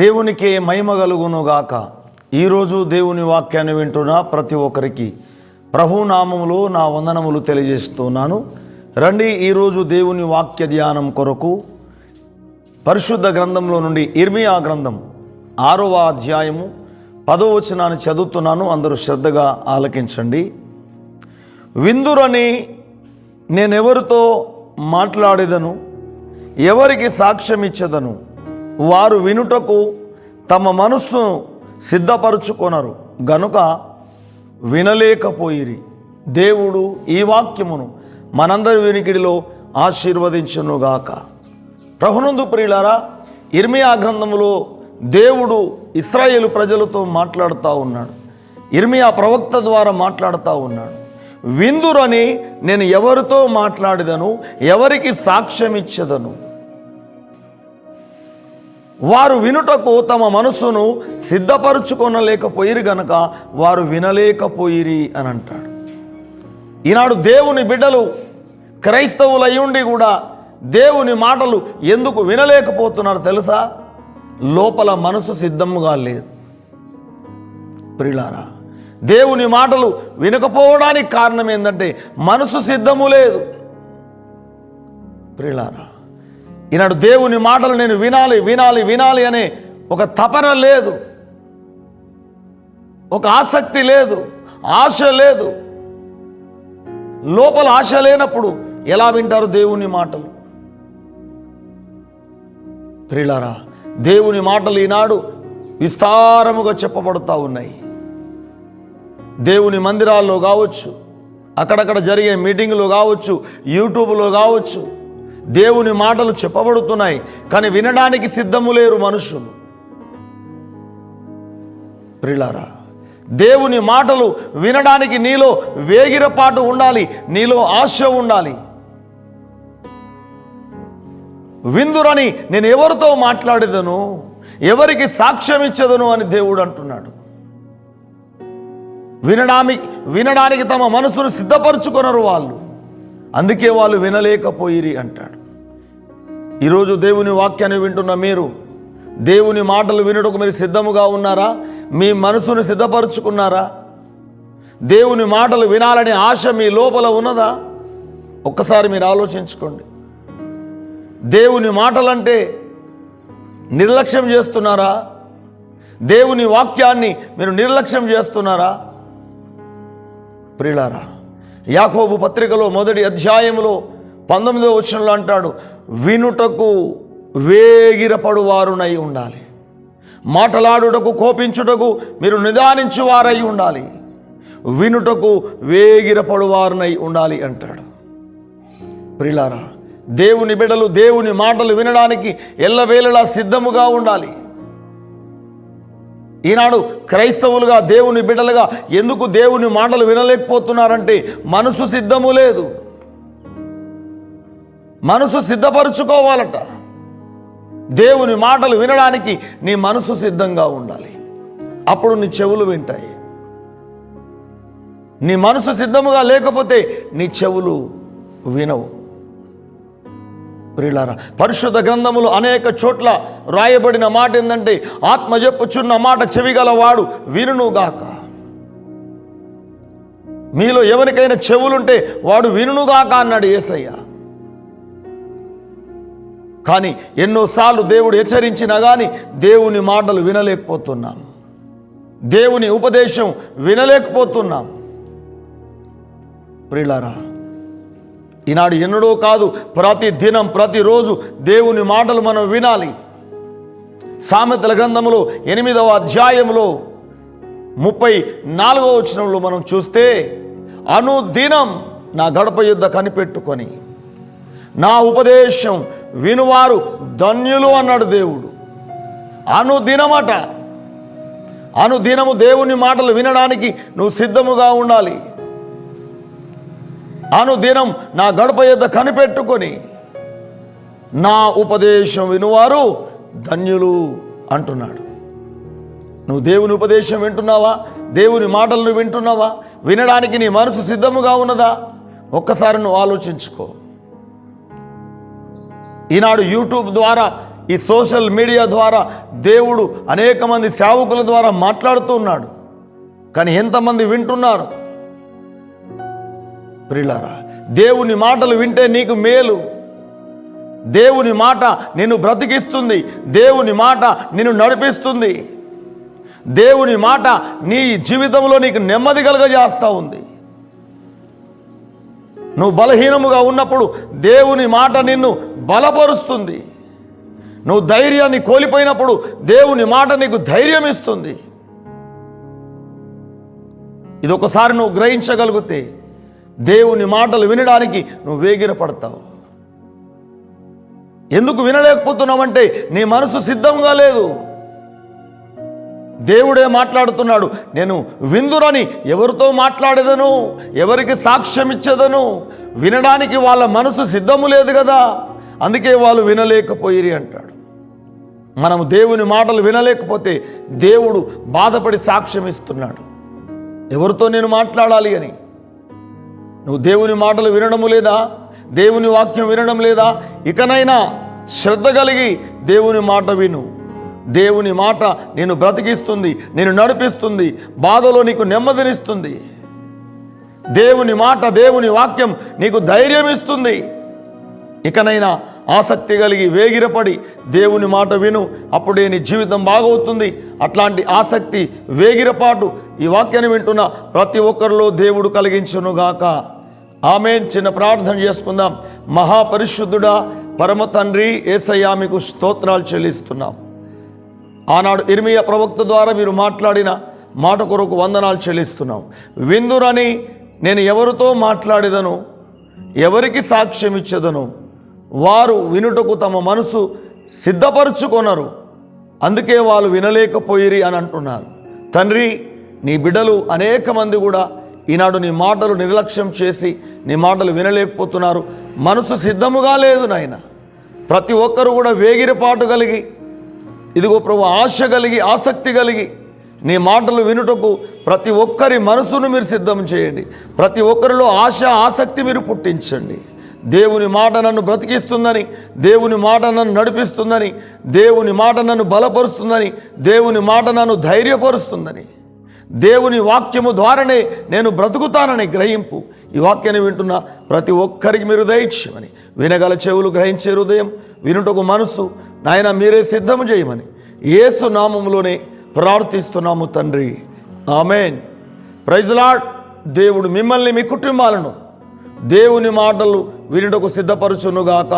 దేవునికే మహిమ కలుగునుగాక. ఈరోజు దేవుని వాక్యాన్ని వింటున్న ప్రతి ఒక్కరికి ప్రభునామములో నా వందనములు తెలియజేస్తున్నాను. రండి ఈరోజు దేవుని వాక్య ధ్యానం కొరకు పరిశుద్ధ గ్రంథంలో నుండి ఇర్మియా గ్రంథం ఆరవ అధ్యాయము పదో వచనాన్ని చదువుతున్నాను. అందరూ శ్రద్ధగా ఆలకించండి. విందురని నేనెవరితో మాట్లాడేదను? ఎవరికి సాక్ష్యం ఇచ్చదను వారు వినుటకు తమ మనస్సును సిద్ధపరుచుకొనరు. గనుక వినలేకపోయిరి. దేవుడు ఈ వాక్యమును మనందరి వినికిడిలో ఆశీర్వదించునుగాక. ప్రభునందు ప్రియులారా ఇర్మియా గ్రంథములో దేవుడు ఇస్రాయేలు ప్రజలతో మాట్లాడుతూ ఉన్నాడు. ఇర్మియా ప్రవక్త ద్వారా మాట్లాడుతూ ఉన్నాడు. విందురని నేను ఎవరితో మాట్లాడిదను? ఎవరికి సాక్ష్యం ఇచ్చదను వారు వినుటకు తమ మనస్సును సిద్ధపరుచుకొనలేకపోయిరు గనక వారు వినలేకపోయిరి అని అంటాడు ఈనాడు దేవుని బిడ్డలు క్రైస్తవులు ఉండి కూడా దేవుని మాటలు ఎందుకు వినలేకపోతున్నారు తెలుసా? లోపల మనసు సిద్ధముగా లేదు. ప్రిలారా దేవుని మాటలు వినకపోవడానికి కారణం ఏంటంటే మనసు సిద్ధము లేదు. ప్రిలారా ఈనాడు దేవుని మాటలు నేను వినాలి వినాలి వినాలి అనే ఒక తపన లేదు. ఒక ఆసక్తి లేదు ఆశ లేదు. లోపల ఆశ లేనప్పుడు ఎలా వింటారు దేవుని మాటలు? ప్రిలారా దేవుని మాటలు ఈనాడు విస్తారముగా చెప్పబడుతూ ఉన్నాయి. దేవుని మందిరాల్లో కావచ్చు అక్కడక్కడ జరిగే మీటింగులు కావచ్చు యూట్యూబ్లో కావచ్చు దేవుని మాటలు చెప్పబడుతున్నాయి కానీ వినడానికి సిద్ధము లేరు మనుషులు. ప్రిలారా దేవుని మాటలు వినడానికి నీలో వేగిరపాటు ఉండాలి నీలో ఆశ ఉండాలి. విందురని నేను ఎవరితో మాట్లాడేదను? ఎవరికి సాక్ష్యం ఇచ్చదను అని దేవుడు అంటున్నాడు. వినడానికి వినడానికి తమ మనసును సిద్ధపరచుకొనరు వాళ్ళు. అందుకే వాళ్ళు వినలేకపోయిరి అంటాడు. ఈరోజు దేవుని వాక్యాన్ని వింటున్న మీరు దేవుని మాటలు వినుటకు మీరు సిద్ధముగా ఉన్నారా? మీ మనసును సిద్ధపరుచుకున్నారా? దేవుని మాటలు వినాలనే ఆశ మీ లోపల ఉన్నదా? ఒక్కసారి మీరు ఆలోచించుకోండి. దేవుని మాటలంటే నిర్లక్ష్యం చేస్తున్నారా? దేవుని వాక్యాన్ని మీరు నిర్లక్ష్యం చేస్తున్నారా? ప్రియులారా యాకోబు పత్రికలో మొదటి అధ్యాయంలో పంతొమ్మిదో వచనంలో అంటాడు వినుటకు వేగిరపడు వారునై ఉండాలి. మాటలాడుటకు కోపించుటకు మీరు నిదానించు వారై ఉండాలి. వినుటకు వేగిరపడు వారునై ఉండాలి అంటాడు. ప్రిలారా దేవుని బిడలు దేవుని మాటలు వినడానికి ఎల్లవేళలా సిద్ధముగా ఉండాలి. ఈనాడు క్రైస్తవులుగా దేవుని బిడ్డలుగా ఎందుకు దేవుని మాటలు వినలేకపోతున్నారంటే మనసు సిద్ధము లేదు. మనసు సిద్ధపరుచుకోవాలట. దేవుని మాటలు వినడానికి నీ మనసు సిద్ధంగా ఉండాలి. అప్పుడు నీ చెవులు వింటాయి. నీ మనసు సిద్ధముగా లేకపోతే నీ చెవులు వినవు. ప్రియులారా పరిశుద్ధ గ్రంథములు అనేక చోట్ల రాయబడిన మాట ఏంటంటే ఆత్మ చెప్పుచున్న మాట చెవిగలవాడు వినుగాక మీలో ఎవరికైనా చెవులుంటే వాడు వినుగాక అన్నాడు ఏసయ్యా. కానీ ఎన్నోసార్లు దేవుడు హెచ్చరించినా కానీ దేవుని మాటలు వినలేకపోతున్నాం. దేవుని ఉపదేశం వినలేకపోతున్నాం. ప్రిలారా ఈనాడు ఎన్నడో కాదు ప్రతి దినం ప్రతిరోజు దేవుని మాటలు మనం వినాలి. సామెతల గ్రంథములో ఎనిమిదవ అధ్యాయంలో ముప్పై నాలుగవ వచనంలో మనం చూస్తే అనుదినం నా గడప యుద్ధ కనిపెట్టుకొని నా ఉపదేశం వినువారు ధన్యులు అన్నాడు దేవుడు. అనుదినమట అనుదినము దేవుని మాటలు వినడానికి నువ్వు సిద్ధముగా ఉండాలి. అనుదినం నా గడప యొద్ద కనిపెట్టుకొని నా ఉపదేశం వినువారు ధన్యులు అంటున్నాడు. నువ్వు దేవుని ఉపదేశం వింటున్నావా? దేవుని మాటలను వింటున్నావా? వినడానికి నీ మనసు సిద్ధముగా ఉన్నదా? ఒక్కసారి నువ్వు ఆలోచించుకో. ఈనాడు యూట్యూబ్ ద్వారా ఈ సోషల్ మీడియా ద్వారా దేవుడు అనేక మంది సేవకుల ద్వారా మాట్లాడుతూ ఉన్నాడు. కానీ ఎంతమంది వింటున్నారు? ప్రిలారా దేవుని మాటలు వింటే నీకు మేలు. దేవుని మాట నిన్ను బ్రతికిస్తుంది. దేవుని మాట నిన్ను నడిపిస్తుంది. దేవుని మాట నీ జీవితంలో నీకు నెమ్మది కలగజేస్తూ ఉంది. నువ్వు బలహీనముగా ఉన్నప్పుడు దేవుని మాట నిన్ను బలపరుస్తుంది. నువ్వు ధైర్యాన్ని కోల్పోయినప్పుడు దేవుని మాట నీకు ధైర్యం ఇస్తుంది. ఇది ఒకసారి నువ్వు గ్రహించగలిగితే దేవుని మాటలు వినడానికి నువ్వు వేగిరపడతావు. ఎందుకు వినలేకపోతున్నావంటే నీ మనసు సిద్ధంగా లేదు. దేవుడే మాట్లాడుతున్నాడు నేను విందురని ఎవరితో మాట్లాడేదను? ఎవరికి సాక్ష్యం ఇచ్చేదను వినడానికి వాళ్ళ మనసు సిద్ధము లేదు కదా? అందుకే వాళ్ళు వినలేకపోయిరి అంటాడు. మనము దేవుని మాటలు వినలేకపోతే దేవుడు బాధపడి సాక్ష్యం ఇస్తున్నాడు. ఎవరితో నేను మాట్లాడాలి అని? నువ్వు దేవుని మాటలు వినడము లేదా? దేవుని వాక్యం వినడం లేదా? ఇకనైనా శ్రద్ధ కలిగి దేవుని మాట విను. దేవుని మాట నేను బ్రతికిస్తుంది నేను నడిపిస్తుంది బాధలో నీకు నెమ్మదినిస్తుంది. దేవుని మాట దేవుని వాక్యం నీకు ధైర్యం ఇస్తుంది. ఇకనైనా ఆసక్తి కలిగి వేగిరపడి దేవుని మాట విను. అప్పుడే నీ జీవితం బాగవుతుంది. అట్లాంటి ఆసక్తి వేగిరపాటు ఈ వాక్యాన్ని వింటున్న ప్రతి ఒక్కరిలో దేవుడు కలిగించునుగాక. ఆమె చిన్న ప్రార్థన చేసుకుందాం. మహాపరిశుద్ధుడా పరమ తండ్రి ఏసయ్యా మీకు స్తోత్రాలు చెల్లిస్తున్నాం. ఆనాడు ఇర్మియ ప్రవక్త ద్వారా మీరు మాట్లాడిన మాట కొరకు వందనాలు చెల్లిస్తున్నాం. విందురని నేను ఎవరితో మాట్లాడేదను? ఎవరికి సాక్ష్యం ఇచ్చేదను వారు వినుటకు తమ మనసు సిద్ధపరుచుకొనరు. అందుకే వాళ్ళు వినలేకపోయిరి అని అంటున్నారు. తండ్రి నీ బిడ్డలు అనేక మంది కూడా ఈనాడు నీ మాటలు నిర్లక్ష్యం చేసి నీ మాటలు వినలేకపోతున్నారు. మనసు సిద్ధముగా లేదు నాయన. ప్రతి ఒక్కరు కూడా వేగిరపాటు కలిగి ఇదిగో ప్రభు ఆశ కలిగి ఆసక్తి కలిగి నీ మాటలు వినుటకు ప్రతి ఒక్కరి మనసును మీరు సిద్ధం చేయండి. ప్రతి ఒక్కరిలో ఆశ ఆసక్తి మీరు పుట్టించండి. దేవుని మాట నన్ను బ్రతికిస్తుందని దేవుని మాట నన్ను నడిపిస్తుందని దేవుని మాట నన్ను బలపరుస్తుందని దేవుని మాట నన్ను ధైర్యపరుస్తుందని దేవుని వాక్యము ద్వారానే నేను బ్రతుకుతానని గ్రహింపు. ఈ వాక్యాన్ని వింటున్న ప్రతి ఒక్కరికి మీరు దయచేయమని. వినగల చెవులు గ్రహించే హృదయం వినుటకు మనసు నాయన మీరే సిద్ధము చేయమని. ఏసు నామములోనే ప్రార్థిస్తున్నాము తండ్రి. ఆమెన్. ప్రైజ్లాడ్ దేవుడు మిమ్మల్ని మీ కుటుంబాలను దేవుని మాటలు వినుటకు సిద్ధపరచునుగాక.